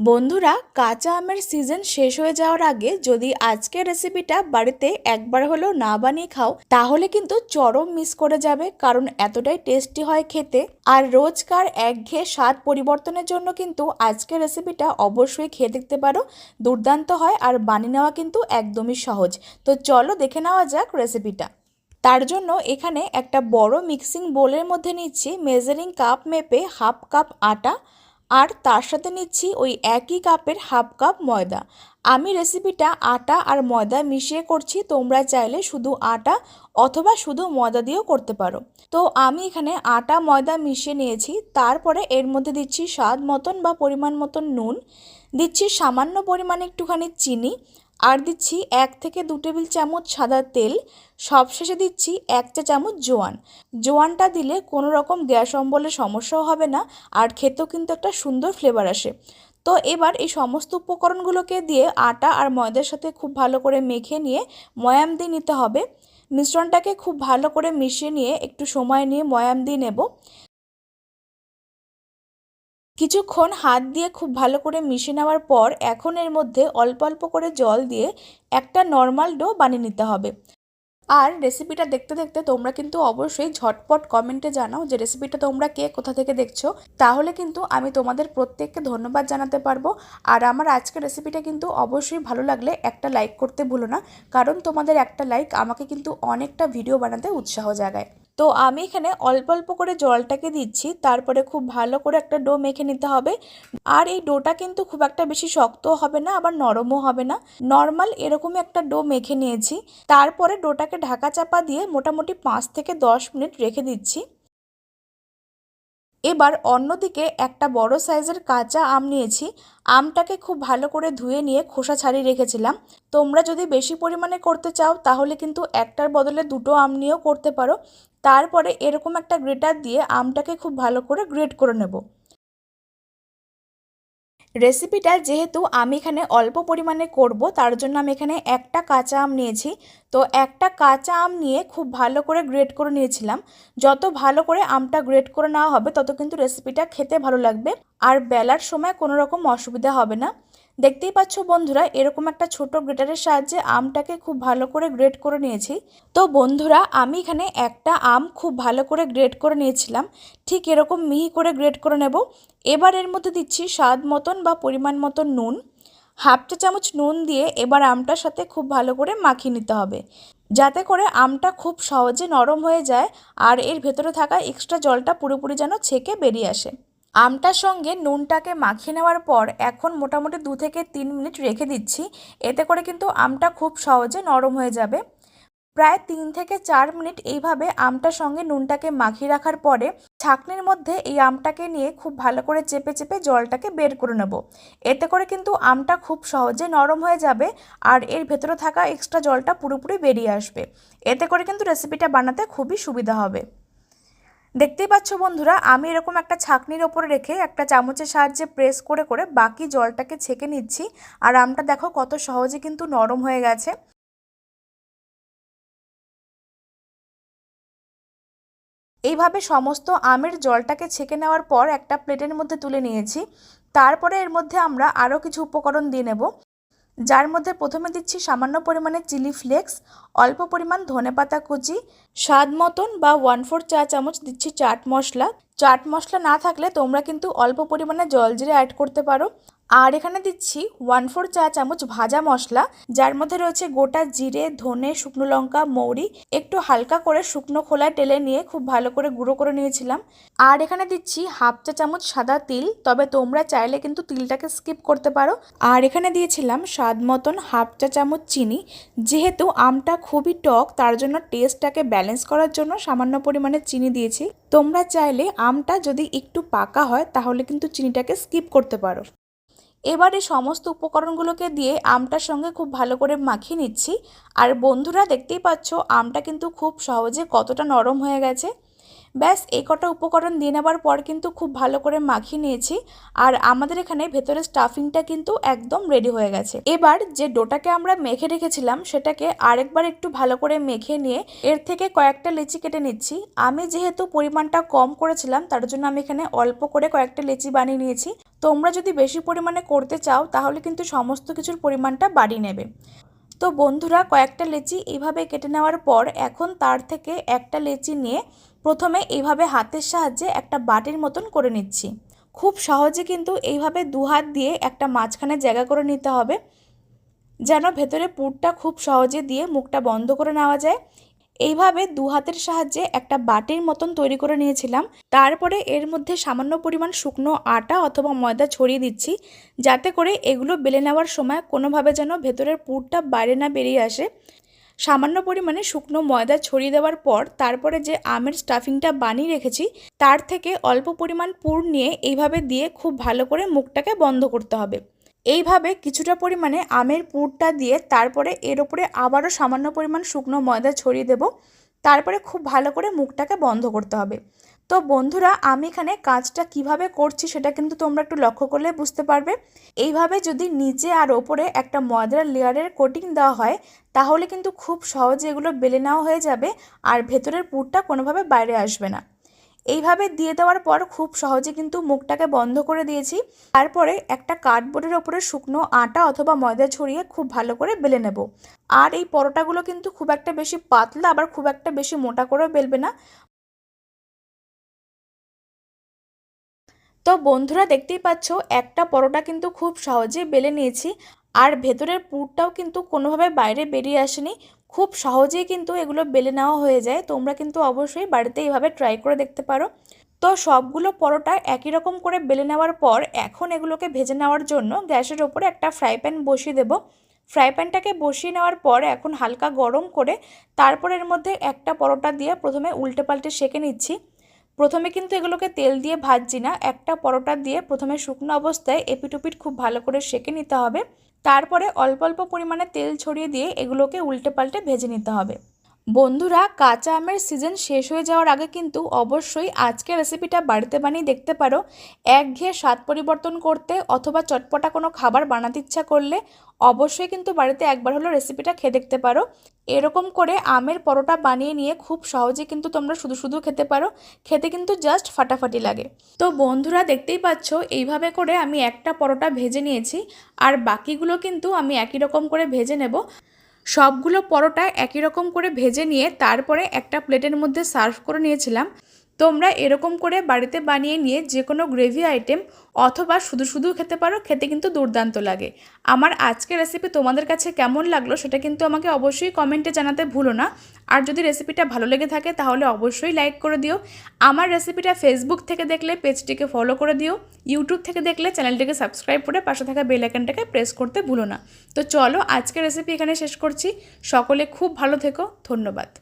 বন্ধুরা, কাঁচা আমের সিজন শেষ হয়ে যাওয়ার আগে যদি আজকের রেসিপিটা বাড়িতে একবার হলেও না বানিয়ে খাও, তাহলে কিন্তু চরম মিস করে যাবে, কারণ এতটাই টেস্টি হয় খেতে। আর রোজকার একঘেয়ে স্বাদ পরিবর্তনের জন্য কিন্তু আজকের রেসিপিটা অবশ্যই খেয়ে দেখতে পারো। দুর্দান্ত হয় আর বানিয়ে নেওয়া কিন্তু একদমই সহজ। তো চলো দেখে নেওয়া যাক রেসিপিটা তার জন্য এখানে একটা বড় মিক্সিং বোলের মধ্যে নিচ্ছি মেজারিং কাপ মেপে হাফ কাপ আটা আর তার সাথে নিচ্ছি ওই একই কাপের হাফ কাপ ময়দা। আমি রেসিপিটা আটা আর ময়দা মিশিয়ে করছি, তোমরা চাইলে শুধু আটা অথবা শুধু ময়দা দিয়েও করতে পারো। তো আমি এখানে আটা, ময়দা মিশিয়ে নিয়েছি, তারপরে এর মধ্যে দিচ্ছি স্বাদ মতন বা পরিমাণ মতন নুন, দিচ্ছি সামান্য পরিমাণে একটুখানি চিনি আর দিচ্ছি এক থেকে দু টেবিল চামচ সাদা তেল। সবশেষে দিচ্ছি এক চা চামচ জোয়ান। জোয়ানটা দিলে কোনো রকম গ্যাস অম্বলের সমস্যাও হবে না, আর খেতেও কিন্তু একটা সুন্দর ফ্লেভার আসে। তো এবার এই সমস্ত উপকরণগুলোকে দিয়ে আটা আর ময়দার সাথে খুব ভালো করে মেখে নিয়ে ময়াম দিয়ে নিতে হবে। মিশ্রণটাকে খুব ভালো করে মিশিয়ে নিয়ে একটু সময় নিয়ে ময়াম দিয়ে নেব। কিছুক্ষণ হাত দিয়ে খুব ভালো করে মিশে নেওয়ার পর এখন এর মধ্যে অল্প অল্প করে জল দিয়ে একটা নর্মাল ডো বানিয়ে নিতে হবে। আর রেসিপিটা দেখতে দেখতে তোমরা কিন্তু অবশ্যই ঝটপট কমেন্টে জানাও যে রেসিপিটা তোমরা কে কোথা থেকে দেখছ। তাহলে কিন্তু আমি তোমাদের প্রত্যেককে ধন্যবাদ জানাতে পারব। আর আমার আজকের রেসিপিটা কিন্তু অবশ্যই ভালো লাগলে একটা লাইক করতে ভুলো না। কারণ তোমাদের একটা লাইক আমাকে কিন্তু অনেকটা ভিডিও বানাতে উৎসাহ জাগায়। তো আমি এখানে অল্প অল্প করে জলটাকে দিচ্ছি, তারপরে খুব ভালো করে একটা ডো মেখে নিতে হবে। আর এই ডোটা কিন্তু খুব একটা বেশি শক্ত হবে না, আবার নরমও হবে না। নর্মাল এরকমই একটা ডো মেখে নিয়েছি। তারপরে ডোটাকে ঢাকা চাপা দিয়ে মোটামুটি পাঁচ থেকে দশ মিনিট রেখে দিচ্ছি। এবার অন্যদিকে একটা বড় সাইজের কাঁচা আম নিয়েছি। আমটাকে খুব ভালো করে ধুয়ে নিয়ে খোসা ছাড়িয়ে রেখেছিলাম। তোমরা যদি বেশি পরিমাণে করতে চাও, তাহলে কিন্তু একটার বদলে দুটো আম নিয়েও করতে পারো। তারপরে এরকম একটা গ্রেটার দিয়ে আমটাকে খুব ভালো করে গ্রেট করে নেব। রেসিপিটা যেহেতু আমি এখানে অল্প পরিমাণে করব, তার জন্য আমি এখানে একটা কাঁচা আম নিয়েছি। তো একটা কাঁচা আম নিয়ে খুব ভালো করে গ্রেট করে নিয়েছিলাম। যত ভালো করে আমটা গ্রেট করে নেওয়া হবে, তত কিন্তু রেসিপিটা খেতে ভালো লাগবে। আর বেলার সময় কোনো রকম অসুবিধা হবে না। দেখতেই পাচ্ছ বন্ধুরা, এরকম একটা ছোট গ্রেটারের সাহায্যে আমটাকে খুব ভালো করে গ্রেট করে নিয়েছি। তো বন্ধুরা, আমি এখানে একটা আম খুব ভালো করে গ্রেট করে নিয়েছিলাম। ঠিক এরকম মিহি করে গ্রেট করে নেব। এবার এর মধ্যে দিচ্ছি স্বাদ মতন বা পরিমাণ মতন নুন। হাফ চা চামচ নুন দিয়ে এবার আমটার সাথে খুব ভালো করে মাখিয়ে নিতে হবে। যাতে করে আমটা খুব সহজে নরম হয়ে যায় আর এর ভেতরে থাকা এক্সট্রা জলটা পুরোপুরি যেন ছেঁকে বেরিয়ে আসে। আমটার সঙ্গে নুনটাকে মাখিয়ে নেওয়ার পর এখন মোটামুটি দু থেকে তিন মিনিট রেখে দিচ্ছি। এতে করে কিন্তু আমটা খুব সহজে নরম হয়ে যাবে। প্রায় তিন থেকে চার মিনিট এইভাবে আমটার সঙ্গে নুনটাকে মাখিয়ে রাখার পরে ছাকনির মধ্যে এই আমটাকে নিয়ে খুব ভালো করে চেপে চেপে জলটাকে বের করে নেব। এতে করে কিন্তু আমটা খুব সহজে নরম হয়ে যাবে আর এর ভেতরে থাকা এক্সট্রা জলটা পুরোপুরি বেরিয়ে আসবে। এতে করে কিন্তু রেসিপিটা বানাতে খুবই সুবিধা হবে। দেখতেই পাচ্ছ বন্ধুরা, আমি এরকম একটা ছাকনির ওপরে রেখে একটা চামচের সাহায্যে প্রেস করে করে বাকি জলটাকে ছেঁকে নিচ্ছি। আর আমটা দেখো কত সহজে কিন্তু নরম হয়ে গেছে। এইভাবে সমস্ত আমের জলটাকে ছেঁকে নেওয়ার পর একটা প্লেটের মধ্যে তুলে নিয়েছি। তারপরে এর মধ্যে আমরা আরও কিছু উপকরণ দিয়ে নেব। যার মধ্যে প্রথমে দিচ্ছি সামান্য পরিমাণে চিলি ফ্লেক্স, অল্প পরিমাণ ধনে পাতা কুচি, স্বাদ মতন বা ওয়ান ফোর চা চামচ দিচ্ছি চাট মশলা। চাট মশলা না থাকলে তোমরা কিন্তু অল্প পরিমাণে জল জিরে অ্যাড করতে পারো। আর এখানে দিচ্ছি ওয়ান ফোর চা চামচ ভাজা মশলা, যার মধ্যে রয়েছে গোটা জিরে, ধনে, শুকনো লঙ্কা, মৌরি, একটু হালকা করে শুকনো খোলায় টেলে নিয়ে খুব ভালো করে গুঁড়ো করে নিয়েছিলাম। আর এখানে দিচ্ছি হাফ চা চামচ সাদা তিল, তবে তোমরা চাইলে কিন্তু তিলটাকে স্কিপ করতে পারো। আর এখানে দিয়েছিলাম স্বাদ মতন হাফ চা চামচ চিনি, যেহেতু আমটা খুবই টক, তার জন্য টেস্টটাকে ব্যালেন্স করার জন্য সামান্য পরিমাণে চিনি দিয়েছি। তোমরা চাইলে আমটা যদি একটু পাকা হয়, তাহলে কিন্তু চিনিটাকে স্কিপ করতে পারো। এবার সমস্ত উপকরণগুলোকে দিয়ে আমটার সঙ্গে খুব ভালো করে মাখিয়ে নিচ্ছি। আর বন্ধুরা দেখতেই পাচ্ছ, আমটা কিন্তু খুব সহজে কতটা নরম হয়ে গেছে। ব্যাস এই কটা উপকরণ দিয়ে নেবার পর কিন্তু খুব ভালো করে মাখিয়ে নিয়েছি। আর আমাদের এখানে ভেতরে স্টাফিংটা কিন্তু একদম রেডি হয়ে গেছে। এবার যে ডোটাকে আমরা মেখে রেখেছিলাম, সেটাকে আরেকবার একটু ভালো করে মেখে নিয়ে এর থেকে কয়েকটা লিচি কেটে নিচ্ছি। আমি যেহেতু পরিমাণটা কম করেছিলাম, তার জন্য আমি এখানে অল্প করে কয়েকটা লিচি বানিয়ে নিয়েছি। তোমরা যদি বেশি পরিমাণে করতে চাও, তাহলে কিন্তু সমস্ত কিছুর পরিমাণটা বাড়িয়ে নেবে। তো বন্ধুরা কয়েকটা লেচি এইভাবে কেটে নেওয়ার পর এখন তার থেকে একটা লেচি নিয়ে প্রথমে এইভাবে হাতের সাহায্যে একটা বাটির মতন করে নিচ্ছি। খুব সহজে কিন্তু এইভাবে দু হাত দিয়ে একটা মাঝখানে জায়গা করে নিতে হবে। যেন ভেতরে পুরটা খুব সহজে দিয়ে মুখটা বন্ধ করে নেওয়া যায়। এইভাবে দু হাতের সাহায্যে একটা বাটির মতন তৈরি করে নিয়েছিলাম। তারপরে এর মধ্যে সামান্য পরিমাণ শুকনো আটা অথবা ময়দা ছড়িয়ে দিচ্ছি, যাতে করে এগুলো বেলে নেওয়ার সময় কোনোভাবে যেন ভেতরের পুরটা বাইরে না বেরিয়ে আসে। সামান্য পরিমাণে শুকনো ময়দা ছড়িয়ে দেওয়ার পর তারপরে যে আমের স্টাফিংটা বানিয়ে রেখেছি, তার থেকে অল্প পরিমাণ পুর নিয়ে এইভাবে দিয়ে খুব ভালো করে মুখটাকে বন্ধ করতে হবে। এইভাবে কিছুটা পরিমাণে আমের পুরটা দিয়ে তারপরে এর ওপরে আবারও সামান্য পরিমাণ শুকনো ময়দা ছড়িয়ে দেব। তারপরে খুব ভালো করে মুখটাকে বন্ধ করতে হবে। তো বন্ধুরা, আমি এখানে কাজটা কীভাবে করছি সেটা কিন্তু তোমরা একটু লক্ষ্য করলে বুঝতে পারবে। এইভাবে যদি নিচে আর ওপরে একটা ময়দার লেয়ারের কোটিং দেওয়া হয়, তাহলে কিন্তু খুব সহজে এগুলো বেলে নেওয়া হয়ে যাবে আর ভেতরের পুরটা কোনোভাবে বাইরে আসবে না। এইভাবে দিয়ে দেওয়ার পর খুব সহজে কিন্তু মুখটাকে বন্ধ করে দিয়েছি। তারপরে একটা কার্ডবোর্ডের ওপরে শুকনো আটা অথবা ময়দা ছড়িয়ে খুব ভালো করে বেলে নেব। আর এই পরোটাগুলো কিন্তু খুব একটা বেশি পাতলা, আবার খুব একটা বেশি মোটা করেও বেলবে না। তো বন্ধুরা দেখতেই পাচ্ছ, একটা পরোটা কিন্তু খুব সহজে বেলে নিয়েছি। আর ভেতরের পুরটাও কিন্তু কোনোভাবে বাইরে বেরিয়ে আসেনি। খুব সহজেই কিন্তু এগুলো বেলে নেওয়া হয়ে যায়। তোমরা কিন্তু অবশ্যই বাড়িতে এইভাবে ট্রাই করে দেখতে পারো। তো সবগুলো পরোটা একই রকম করে বেলে নেওয়ার পর এখন এগুলোকে ভেজে নেওয়ার জন্য গ্যাসের ওপরে একটা ফ্রাই প্যান বসিয়ে দেবো। ফ্রাই প্যানটাকে বসিয়ে নেওয়ার পর এখন হালকা গরম করে তারপর এর মধ্যে একটা পরোটা দিয়ে প্রথমে উল্টে পাল্টে সেঁকে নিচ্ছি। প্রথমে কিন্তু এগুলোকে তেল দিয়ে ভাজছি না, একটা পরোটা দিয়ে প্রথমে শুকনো অবস্থায় এপিটুপিট খুব ভালো করে সেঁকে নিতে হবে। তারপরে অল্প অল্প পরিমাণে তেল ছড়িয়ে দিয়ে এগুলোকে উল্টে পাল্টে ভেজে নিতে হবে। বন্ধুরা, কাঁচা আমের সিজন শেষ হয়ে যাওয়ার আগে কিন্তু অবশ্যই আজকের রেসিপিটা বাড়িতে বানিয়ে দেখতে পারো। একঘেয়ে স্বাদ পরিবর্তন করতে অথবা চটপটা কোনো খাবার বানাতে ইচ্ছা করলে অবশ্যই কিন্তু বাড়িতে একবার হলো রেসিপিটা খেয়ে দেখতে পারো। এরকম করে আমের পরোটা বানিয়ে নিয়ে খুব সহজে কিন্তু তোমরা শুধু শুধু খেতে পারো। খেতে কিন্তু জাস্ট ফাটাফাটি লাগে। তো বন্ধুরা, দেখতেই পাচ্ছ, এইভাবে করে আমি একটা পরোটা ভেজে নিয়েছি। আর বাকিগুলো কিন্তু আমি একই রকম করে ভেজে নেব। সবগুলো পরোটা একই রকম করে ভেজে নিয়ে তারপরে একটা প্লেটের মধ্যে সার্ভ করে নিয়েছিলাম। তোমরা এরকম করে বাড়িতে বানিয়ে নিয়ে যে কোনো গ্রেভি আইটেম অথবা শুধু শুধু খেতে পারো, খেতে কিন্তু দুর্দান্ত লাগে। আমার আজকের রেসিপি তোমাদের কাছে কেমন লাগল সেটা কিন্তু আমাকে অবশ্যই কমেন্টে জানাতে ভুলো না। আর যদি রেসিপিটা ভালো লেগে থাকে তাহলে অবশ্যই লাইক করে দিও। আমার রেসিপিটা ফেসবুক থেকে দেখলে পেজটিকে ফলো করে দিও। ইউটিউব থেকে দেখলে চ্যানেলটিকে সাবস্ক্রাইব করে পাশে থাকা বেল আইকনটাকে প্রেস করতে ভুলো না। তো চলো আজকের রেসিপি এখানে শেষ করছি। সকলে খুব ভালো থেকো। ধন্যবাদ।